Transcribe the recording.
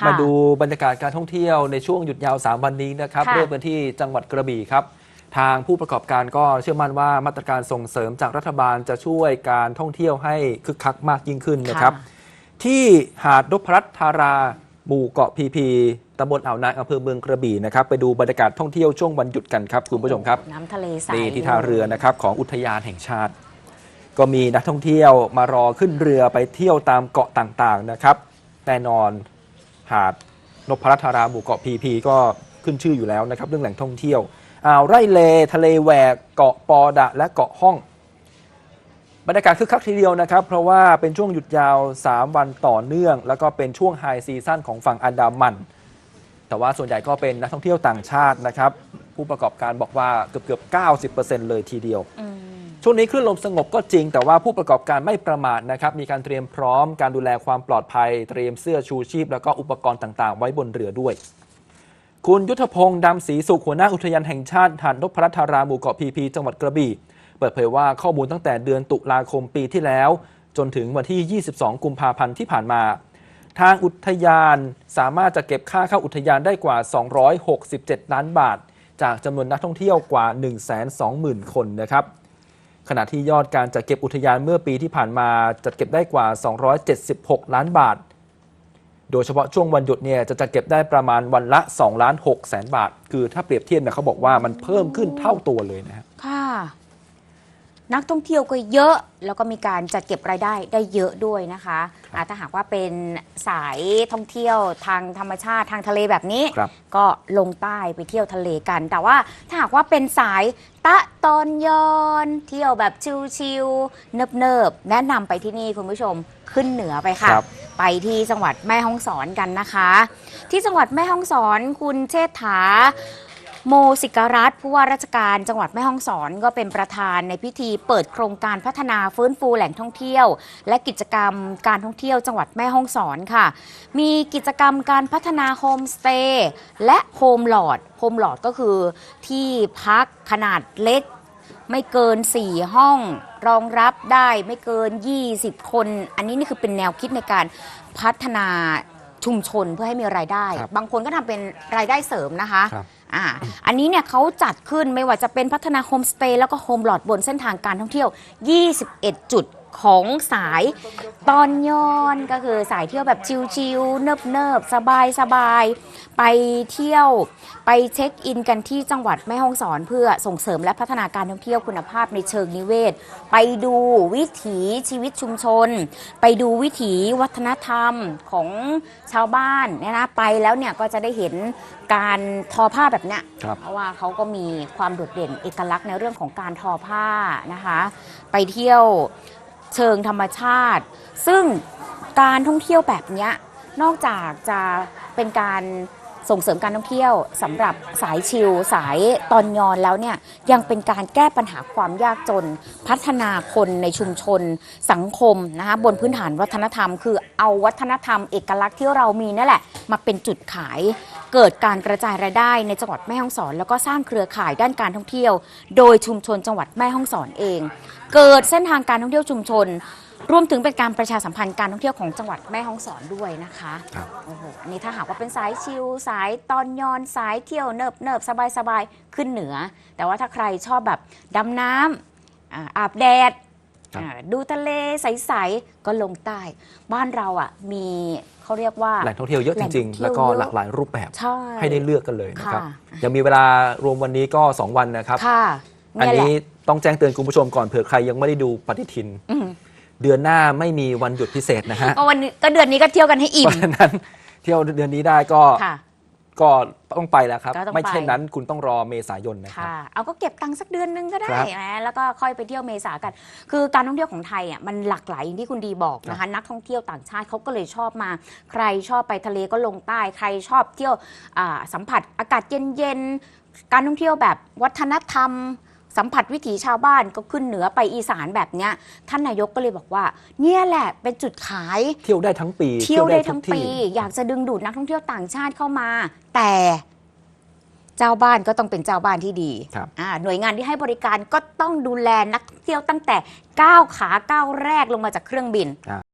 ค่ะมาดูบรรยากาศการท่องเที่ยวในช่วงหยุดยาว 3 วันนี้นะครับค่ะเริ่มกันที่จังหวัดกระบี่ครับ ทางผู้ประกอบการก็เชื่อมั่นว่ามาตรการส่งเสริมจากรัฐบาลจะช่วยการท่องเที่ยวให้คึกคักมากยิ่งขึ้นนะครับ ที่หาดนพรัตน์ธาราหมู่เกาะพีพีตำบลอ่าวนางอำเภอเมืองกระบี่นะครับไปดูบรรยากาศท่องเที่ยวช่วงวันหยุดกันครับคุณผู้ชมครับน้ำทะเลใสนี่ที่ท่าเรือนะครับของอุทยานแห่งชาติ ก็มีนักท่องเที่ยวมารอขึ้นเรือไปเที่ยวตามเกาะต่างๆนะครับแน่นอน หาดนพรัตน์ราหมู่เกาะพีพีก็ขึ้นชื่ออยู่แล้วนะครับ เรื่องแหล่งท่องเที่ยวอ่าวไร่เลทะเลแหวกเกาะปอดะและเกาะห้อง บรรยากาศคึกคักทีเดียวนะครับ เพราะว่าเป็นช่วงหยุดยาว 3 วันต่อเนื่อง แล้วก็เป็นช่วงไฮซีซั่นของฝั่งอันดามัน แต่ว่าส่วนใหญ่ก็เป็นนักท่องเที่ยวต่างชาตินะครับ ผู้ประกอบการบอกว่าเกือบเกือบๆ90%เลยทีเดียว อืม ช่วงนี้คลื่นลมสงบก็จริง แต่ว่าผู้ประกอบการไม่ประมาทนะครับ มีการเตรียมพร้อมการดูแลความปลอดภัย เตรียมเสื้อชูชีพ แล้วก็อุปกรณ์ต่างๆ ไว้บนเรือด้วย คุณยุทธพงศ์ดำศรีสุขหัวหน้าอุทยานแห่งชาติหาดนพรัตน์ราหมู่เกาะพีพีจังหวัดกระบี่ เปิดเผยว่าข้อมูลตั้งแต่เดือนตุลาคมปีที่แล้ว จนถึงวันที่ 22 กุมภาพันธ์ที่ผ่านมา ทางอุทยานสามารถจะเก็บค่าเข้าอุทยานได้กว่า 267 ล้านบาท จากจำนวนนักท่องเที่ยวกว่า 120,000 คนนะครับ ขณะที่ยอดการจัดเก็บอุทยานเมื่อปีที่ผ่านมาจัดเก็บได้กว่า 276 ล้านบาท โดยเฉพาะช่วงวันหยุดเนี่ยจะจัดเก็บได้ประมาณวันละ2ล้าน6แสนบาท คือถ้าเปรียบเทียบเนี่ยเขาบอกว่ามันเพิ่มขึ้นเท่าตัวเลยนะฮะค่ะ นักท่องเที่ยวก็เยอะ แล้วก็มีการจัดเก็บรายได้ได้เยอะด้วยนะคะอ่าถ้าหากว่าเป็นสายท่องเที่ยวทางธรรมชาติทางทะเลแบบนี้ ครับ ก็ลงใต้ไปเที่ยวทะเลกัน แต่ว่าถ้าหากว่าเป็นสายตะตอนยอน เที่ยวแบบชิลๆเนิบๆ แนะนำไปที่นี่คุณผู้ชมขึ้นเหนือไปค่ะ ครับ ไปที่จังหวัดแม่ฮ่องสอนกันนะคะ ที่จังหวัดแม่ฮ่องสอนคุณเชษฐา โมสิกรัตน์ผู้ว่าราชการจังหวัดแม่ฮ่องสอนก็เป็นประธานในพิธีเปิดโครงการพัฒนาฟื้นฟูแหล่งท่องเที่ยว และกิจกรรมการท่องเที่ยวจังหวัดแม่ฮ่องสอนค่ะ มีกิจกรรมการพัฒนาโฮมสเตย์และโฮมหลอดโฮมหลอดก็คือที่พักขนาดเล็กไม่เกิน 4 ห้อง รองรับได้ไม่เกิน 20 คน อันนี้นี่คือเป็นแนวคิดในการพัฒนาชุมชนเพื่อให้มีรายได้ครับบางคนก็ทำเป็นรายได้เสริมนะคะครับ อ่าอันนี้เนี่ยเขาจัดขึ้นไม่ว่าจะเป็นพัฒนาโฮมสเตย์แล้วก็โฮมหลอดบนเส้นทางการท่องเที่ยว 21 จุด ของสายตอนยอนก็คือสายเที่ยวแบบชิลๆเนิบๆ สบายๆ ไปเที่ยวไปเช็คอินกันที่จังหวัดแม่ฮ่องสอนเพื่อส่งเสริมและพัฒนาการท่องเที่ยวคุณภาพในเชิงนิเวศ ไปดูวิถีชีวิตชุมชน ไปดูวิถีวัฒนธรรมของชาวบ้านเนี่ยนะไปแล้วเนี่ยก็จะได้เห็นการทอผ้าแบบเนี้ยครับเพราะว่าเขาก็มีความโดดเด่นเอกลักษณ์ในเรื่องของการทอผ้านะคะ ไปเที่ยว เชิงธรรมชาติ ซึ่งการท่องเที่ยวแบบนี้นอกจากจะเป็นการ ส่งเสริมการท่องเที่ยวสำหรับสายชิลสายตอนยอนแล้วเนี่ยยังเป็นการแก้ปัญหาความยากจน พัฒนาคนในชุมชนสังคมนะคะบนพื้นฐานวัฒนธรรม คือเอาวัฒนธรรมเอกลักษณ์ที่เรามีนั่นแหละมาเป็นจุดขาย เกิดการกระจายรายได้ในจังหวัดแม่ฮ่องสอน แล้วก็สร้างเครือข่ายด้านการท่องเที่ยว โดยชุมชนจังหวัดแม่ฮ่องสอนเอง เกิดเส้นทางการท่องเที่ยวชุมชน รวมถึงเป็นการประชาสัมพันธ์การท่องเที่ยวของจังหวัดแม่ฮ่องสอนด้วยนะคะครับ โอ้โหอันนี้ถ้าหากว่าเป็นสายชิลสายตอนยอนสายเที่ยวเนิบเนิบสบายสบายขึ้นเหนือ แต่ว่าถ้าใครชอบแบบดำน้ำอ่าอาบแดดครับ อ่าดูทะเลใสๆก็ลงใต้ บ้านเราอะมีเขาเรียกว่า แหล่งท่องเที่ยวเยอะจริงแหล่งท่องๆเที่ยวแล้วก็เยอะ หลากหลายรูปแบบ ใช่ ให้ได้เลือกกันเลยนะครับ ค่ะ ยังมีเวลารวมวันนี้ก็ 2 วันนะครับ ค่ะอันเนี่ยแหละนี้ต้องแจ้งเตือนคุณผู้ชมก่อนเผื่อใครยังไม่ได้ดูปฏิทิน อืม เดือนหน้าไม่มีวันหยุดพิเศษนะฮะก็วันนี้ก็เดือนนี้ก็เที่ยวกันให้อิ่เพม ราะฉะนั้นเที่ยวเดือนนี้ได้ก็ค่ะ ก็ต้องไปแล้วครับ ก็ต้องไม่ไปเช่นนั้นคุณต้องรอเมษายนนะครับ ค่ะ เอาก็เก็บตังค์สักเดือนนึงก็ได้ครับนะแล้วก็ค่อยไปเที่ยวเมษากัน คือการท่องเที่ยวของไทยอะมันหลากหลายอย่างที่คุณดีบอกนะคะนักท่องเที่ยวต่างชาติเขาก็เลยชอบมา ใครชอบไปทะเลก็ลงใต้ใครชอบเที่ยวอ่าสัมผัสอากาศเย็นๆการท่องเที่ยวแบบวัฒนธรรม สัมผัสวิถีชาวบ้านก็ขึ้นเหนือไปอีสานแบบเนี้ยท่านนายกก็เลยบอกว่า เนี่ยแหละเป็นจุดขาย เที่ยวได้ทั้งปี เที่ยวได้ทั้งทุกปีที่อยากจะดึงดูดนักท่องเที่ยวต่างชาติเข้ามา แต่เจ้าบ้านก็ต้องเป็นเจ้าบ้านที่ดีครับอ่าหน่วยงานที่ให้บริการก็ต้องดูแลนักท่องเที่ยวตั้งแต่ก้าวขาก้าวแรกลงมาจากเครื่องบิน